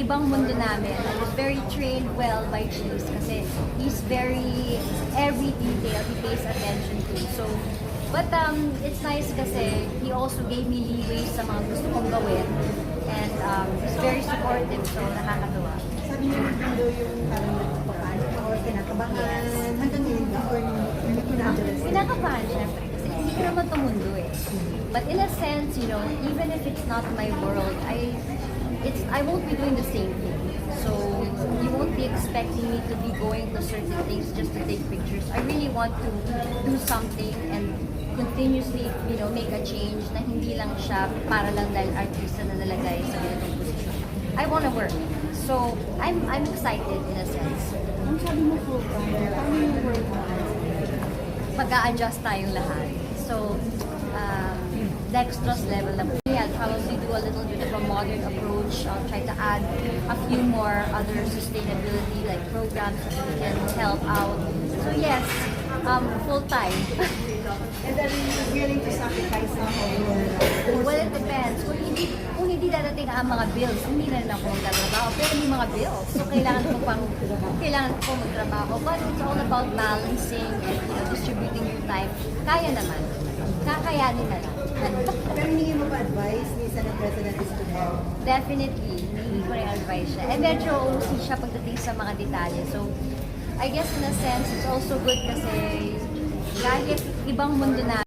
ibang mundo namin. I was very trained well by Cheese kasi he's very, every detail he pays attention to. So, but um, it's nice kasi he also gave me leeway sa mga gusto kong gawin. And um, he's very supportive, so nakakatuwa. Sabi niyo, ano yung parang ka or kinakabahan hanggang ngayon ba or hindi ko? Pinakabahan, syempre. Kasi hindi ko naman tumundo eh. But in a sense, you know, even if it's not my world, I I won't be doing the same thing. So you won't be expecting me to be going to certain things just to take pictures. I really want to do something and continuously, you know, make a change na hindi lang siya para lang dahil artista na nalagay sa ganitong posisyon. I want to work. So, I'm I'm excited in a sense. Ang sabi mo time, paano yung work mo? mag-a-adjust tayong lahat. So, um, dextrose level na po. Probably do a little bit of a modern approach. I'll try to add a few more other sustainability like programs that we can help out. So yes, um, full time. And then, willing to sacrifice some of your well, it depends. Kung hindi, kung hindi darating ang mga bills, hindi na rin ako magtatrabaho. Pero may mga bills. So, kailangan ko pang, kailangan ko magtrabaho. But it's all about balancing and you know, distributing your time. Kaya naman. Kakayanin na lang. Pero hindi mo pa advice ni Senate President Escudero? Definitely, hindi ko rin advice siya. And medyo OC siya pagdating sa mga detalye. So, I guess in a sense, it's also good kasi kahit ibang mundo na